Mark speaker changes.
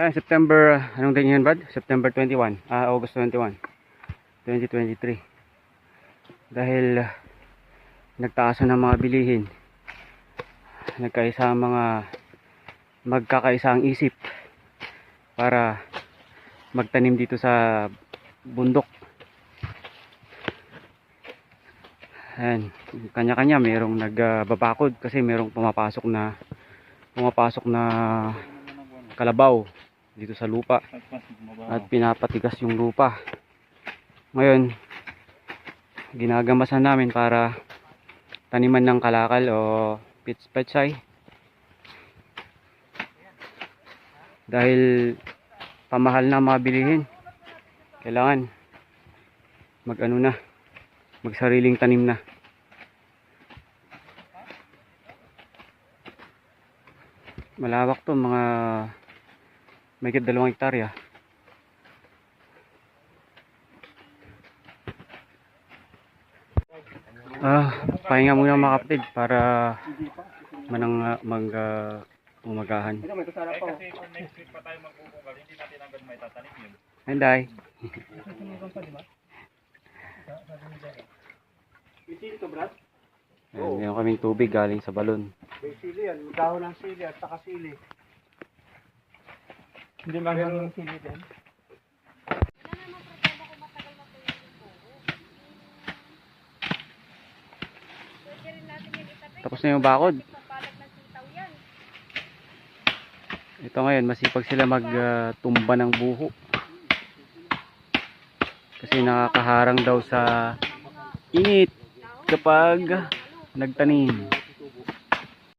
Speaker 1: Ayan, September, anong din yan, Brad? September 21, ah, August 21, 2023. Dahil ah, nagtaas na ng mga bilihin. Nagkaisa mga magkakaisa ang isip para magtanim dito sa bundok. Ayan, kanya-kanya mayroong nagbabakod kasi mayroong pumapasok na pumapasok na kalabaw dito sa lupa at pinapatigas yung lupa. Ngayon, ginagamasan namin para taniman ng kalakal o pits petsay. Dahil pamahal na mga bilihin. Kailangan mag ano na, magsariling tanim na. Malawak to, mga may dalawang hektarya. Ah, pahinga muna mga kapatid para manang mag ah, umagahan.
Speaker 2: Ito, oh.
Speaker 3: Kasi kung next week pa tayo magbubugal, hindi natin agad may tatanim yun.
Speaker 1: Henday.
Speaker 2: May sili to, Brad?
Speaker 1: Ayan, meron kaming tubig galing sa balon.
Speaker 2: May sili yan. Dahon ng sili at saka sili. Hindi lang yung sili din.
Speaker 1: Tapos na yung bakod. Ito ngayon, masipag sila magtumba ng buho. Kasi nakakaharang daw sa init kapag nagtanim.